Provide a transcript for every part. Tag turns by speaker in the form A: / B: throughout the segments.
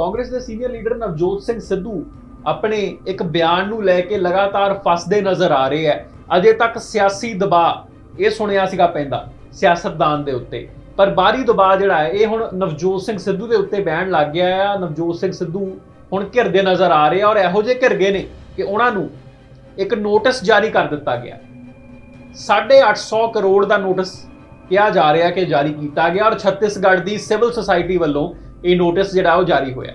A: ਕਾਂਗਰਸ ਦੇ senior leader Navjot Singh Sidhu ਆਪਣੇ ਇੱਕ ਬਿਆਨ ਨੂੰ ਲੈ ਕੇ ਲਗਾਤਾਰ ਫਸਦੇ ਨਜ਼ਰ ਆ ਰਹੇ ਹੈ ਅਜੇ ਤੱਕ ਸਿਆਸੀ ਦਬਾਅ ਇਹ ਸੁਣਿਆ ਸੀਗਾ ਪੈਂਦਾ, ਸਿਆਸਤਦਾਨ ਦੇ ਉੱਤੇ। ਪਰ ਬਾਹਰੀ ਦਬਾਅ ਜਿਹੜਾ ਹੈ, ਇਹ ਹੁਣ ਨਵਜੋਤ ਸਿੰਘ ਸਿੱਧੂ ਦੇ ਉੱਤੇ ਬਹਿਣ ਲੱਗ ਗਿਆ ਹੈ ਨਵਜੋਤ ਸਿੰਘ ਸਿੱਧੂ ਹੁਣ ਘਿਰਦੇ ਨਜ਼ਰ ਆ ਰਹੇ ਆ ਔਰ ਇਹੋ ਜਿਹੇ ਘਿਰ ਗਏ ਨੇ ਕਿ ਉਹਨਾਂ ਨੂੰ ਇੱਕ ਨੋਟਿਸ ਜਾਰੀ ਕਰ ਦਿੱਤਾ ਗਿਆ। 850 ਕਰੋੜ ਦਾ ਨੋਟਿਸ ਕਿਹਾ ਜਾ ਰਿਹਾ ਕਿ ਜਾਰੀ ਕੀਤਾ ਗਿਆ ਔਰ ਛੱਤੀਸਗੜ੍ਹ ਦੀ ਸਿਵਲ ਸੁਸਾਇਟੀ ਵੱਲੋਂ ਇਹ ਨੋਟਿਸ ਜਿਹੜਾ ਉਹ ਜਾਰੀ ਹੋਇਆ।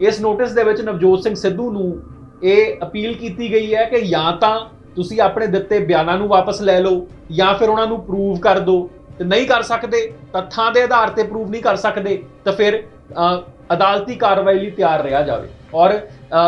A: ਇਸ ਨੋਟਿਸ ਦੇ ਵਿੱਚ ਨਵਜੋਤ ਸਿੰਘ ਸਿੱਧੂ ਨੂੰ ਇਹ ਅਪੀਲ ਕੀਤੀ ਗਈ ਹੈ ਕਿ ਜਾਂ ਤਾਂ ਤੁਸੀਂ ਆਪਣੇ ਦਿੱਤੇ ਬਿਆਨਾਂ ਨੂੰ ਵਾਪਸ ਲੈ ਲਓ ਜਾਂ ਫਿਰ ਉਹਨਾਂ ਨੂੰ ਪ੍ਰੂਵ ਕਰ ਦਿਓ। ਤੇ ਨਹੀਂ ਕਰ ਸਕਦੇ ਤੱਥਾਂ ਦੇ ਆਧਾਰ ਤੇ ਪ੍ਰੂਵ ਨਹੀਂ ਕਰ ਸਕਦੇ ਤਾਂ ਫਿਰ ਅ, ਅਦਾਲਤੀ ਕਾਰਵਾਈ ਲਈ ਤਿਆਰ ਰਿਹਾ ਜਾਵੇ। ਔਰ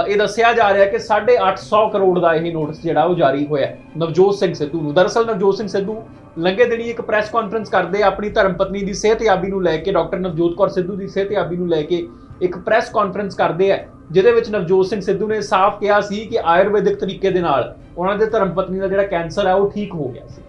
A: ਇਹ ਦੱਸਿਆ ਜਾ ਰਿਹਾ ਕਿ 850 ਕਰੋੜ ਦਾ ਇਹ ਨੋਟਿਸ ਜਿਹੜਾ ਉਹ ਜਾਰੀ ਹੋਇਆ ਨਵਜੋਤ ਸਿੰਘ ਸਿੱਧੂ ਨੂੰ। ਦਰਅਸਲ ਨਵਜੋਤ ਸਿੰਘ ਸਿੱਧੂ ਲੰਘੇ ਦਿਨੀ ਇੱਕ ਪ੍ਰੈਸ ਕਾਨਫਰੰਸ ਕਰਦੇ ਆਪਣੀ ਧਰਮਪਤਨੀ ਦੀ ਸਿਹਤਯਾਬੀ ਨੂੰ ਲੈ ਕੇ, ਡਾਕਟਰ ਨਵਜੋਤ ਕੌਰ ਸਿੱਧੂ ਦੀ ਸਿਹਤਯਾਬੀ ਨੂੰ ਲੈ ਕੇ ਇੱਕ ਪ੍ਰੈਸ ਕਾਨਫਰੰਸ ਕਰਦੇ ਆ, ਜਿਹਦੇ ਵਿੱਚ ਨਵਜੋਤ ਸਿੰਘ ਸਿੱਧੂ ਨੇ ਸਾਫ਼ ਕਿਹਾ ਸੀ ਕਿ ਆਯੁਰਵੈਦਿਕ ਤਰੀਕੇ ਦੇ ਨਾਲ ਉਹਨਾਂ ਦੇ ਧਰਮਪਤਨੀ ਦਾ ਜਿਹੜਾ ਕੈਂਸਰ ਹੈ ਉਹ ਠੀਕ ਹੋ ਗਿਆ ਸੀ।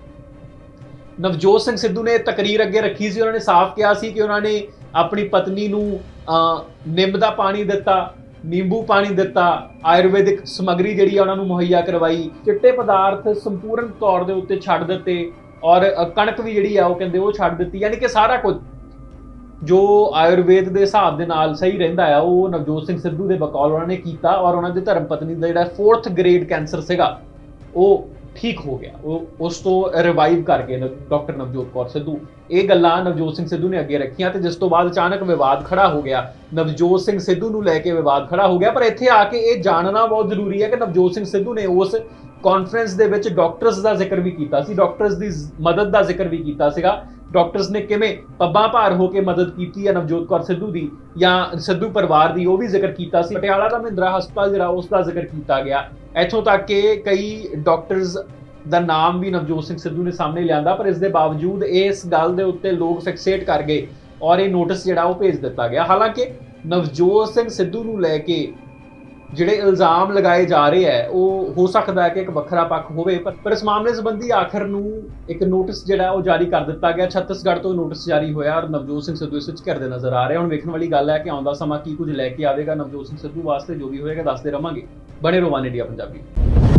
A: ਨਵਜੋਤ ਸਿੰਘ ਸਿੱਧੂ ਨੇ ਤਕਰੀਰ ਅੱਗੇ ਰੱਖੀ ਸੀ ਉਹਨਾਂ ਨੇ ਸਾਫ਼ ਕਿਹਾ ਸੀ ਕਿ ਉਹਨਾਂ ਨੇ ਆਪਣੀ ਪਤਨੀ ਨੂੰ ਅਹ, ਨਿੰਮ ਦਾ ਪਾਣੀ ਦਿੱਤਾ ਨਿੰਬੂ ਪਾਣੀ ਦਿੱਤਾ ਆਯੁਰਵੈਦਿਕ ਸਮੱਗਰੀ ਜਿਹੜੀ ਆ ਉਹਨਾਂ ਨੂੰ ਮੁਹੱਈਆ ਕਰਵਾਈ ਚਿੱਟੇ ਪਦਾਰਥ ਸੰਪੂਰਨ ਤੌਰ ਦੇ ਉੱਤੇ ਛੱਡ ਦਿੱਤੇ ਔਰ ਕਣਕ ਵੀ ਜਿਹੜੀ ਆ ਉਹ ਕਹਿੰਦੇ ਉਹ ਛੱਡ ਦਿੱਤੀ ਯਾਨੀ ਕਿ ਸਾਰਾ ਕੁਝ ਜੋ ਆਯੁਰਵੇਦ ਦੇ ਹਿਸਾਬ ਦੇ ਨਾਲ ਸਹੀ ਰਹਿੰਦਾ ਆ ਉਹ ਨਵਜੋਤ ਸਿੰਘ ਸਿੱਧੂ ਦੇ ਬਕੌਲ ਉਹਨਾਂ ਨੇ ਕੀਤਾ ਔਰ ਉਹਨਾਂ ਦੇ ਧਰਮ ਪਤਨੀ ਦਾ ਜਿਹੜਾ 4th ਗ੍ਰੇਡ ਕੈਂਸਰ ਸੀਗਾ ਉਹ ਠੀਕ ਹੋ ਗਿਆ। ਉਹ, ਉਸ ਤੋਂ ਰਿਵਾਈਵ ਕਰ ਗਏ ਡਾਕਟਰ ਨਵਜੋਤ ਕੌਰ ਸਿੱਧੂ। ਇਹ ਗੱਲਾਂ ਨਵਜੋਤ ਸਿੰਘ ਸਿੱਧੂ ਨੇ ਅੱਗੇ ਰੱਖੀਆਂ ਤੇ ਜਿਸ ਤੋਂ ਬਾਅਦ ਅਚਾਨਕ ਵਿਵਾਦ ਖੜਾ ਹੋ ਗਿਆ। ਨਵਜੋਤ ਸਿੰਘ ਸਿੱਧੂ ਨੂੰ ਲੈ ਕੇ ਵਿਵਾਦ ਖੜਾ ਹੋ ਗਿਆ, ਪਰ ਇੱਥੇ ਆ ਕੇ ਇਹ ਜਾਣਨਾ ਬਹੁਤ ਜ਼ਰੂਰੀ ਹੈ ਕਿ ਨਵਜੋਤ ਸਿੰਘ ਸਿੱਧੂ ਨੇ ਉਸ ਕਾਨਫਰੰਸ ਦੇ ਵਿੱਚ ਡਾਕਟਰਸ ਦਾ ਜ਼ਿਕਰ ਵੀ ਕੀਤਾ ਸੀ। ਡਾਕਟਰਸ ਦੀ ਮਦਦ ਦਾ ਜ਼ਿਕਰ ਵੀ ਕੀਤਾ ਸੀਗਾ। ਡਾਕਟਰਸ ਨੇ ਕਿਵੇਂ ਪੱਬਾਂ ਭਾਰ ਹੋ ਕੇ ਮਦਦ ਕੀਤੀ ਹੈ ਨਵਜੋਤ ਕੌਰ ਸਿੱਧੂ ਦੀ ਜਾਂ ਸਿੱਧੂ ਪਰਿਵਾਰ ਦੀ, ਉਹ ਵੀ ਜ਼ਿਕਰ ਕੀਤਾ ਸੀ। ਪਟਿਆਲਾ ਦਾ ਮਹਿੰਦਰਾ ਹਸਪਤਾਲ ਜਿਹੜਾ, ਉਸ ਦਾ ਜ਼ਿਕਰ ਕੀਤਾ ਗਿਆ। ਇੱਥੋਂ ਤੱਕ ਕਿ ਕਈ ਡਾਕਟਰਸ ਦਾ ਨਾਮ ਵੀ ਨਵਜੋਤ ਸਿੰਘ ਸਿੱਧੂ ਨੇ ਸਾਹਮਣੇ ਲਿਆਂਦਾ, ਪਰ ਇਸ ਦੇ ਬਾਵਜੂਦ ਇਸ ਗੱਲ ਦੇ ਉੱਤੇ ਲੋਕ ਫਿਕਸੇਟ ਕਰ ਗਏ ਔਰ ਇਹ ਨੋਟਿਸ ਜਿਹੜਾ ਉਹ ਭੇਜ ਦਿੱਤਾ ਗਿਆ। ਹਾਲਾਂਕਿ ਨਵਜੋਤ ਸਿੰਘ ਸਿੱਧੂ ਨੂੰ ਲੈ ਕੇ ਜਿਹੜੇ ਇਲਜ਼ਾਮ ਲਗਾਏ ਜਾ ਰਹੇ ਹੈ, ਉਹ ਹੋ ਸਕਦਾ ਹੈ ਕਿ ਇੱਕ ਵੱਖਰਾ ਪੱਖ ਹੋਵੇ, ਪਰ ਇਸ ਮਾਮਲੇ ਸੰਬੰਧੀ ਆਖਰ ਨੂੰ ਇੱਕ ਨੋਟਿਸ ਜਿਹੜਾ ਉਹ ਜਾਰੀ ਕਰ ਦਿੱਤਾ ਗਿਆ। ਛੱਤੀਸਗੜ੍ਹ ਤੋਂ ਨੋਟਿਸ ਜਾਰੀ ਹੋਇਆ ਔਰ ਨਵਜੋਤ ਸਿੰਘ ਸਿੱਧੂ ਇਸ ਵਿੱਚ ਘਿਰਦੇ ਨਜ਼ਰ ਆ ਰਹੇ ਹੁਣ ਵੇਖਣ ਵਾਲੀ ਗੱਲ ਹੈ ਕਿ ਆਉਂਦਾ ਸਮਾਂ ਕੀ ਕੁਝ ਲੈ ਕੇ ਆਵੇਗਾ। ਨਵਜੋਤ ਸਿੰਘ ਸਿੱਧੂ ਵਾਸਤੇ ਜੋ ਵੀ ਹੋਏਗਾ, ਦੱਸਦੇ ਰਵਾਂਗੇ। ਬਣੇ ਰਹੋ ਇੰਡੀਆ ਪੰਜਾਬੀ।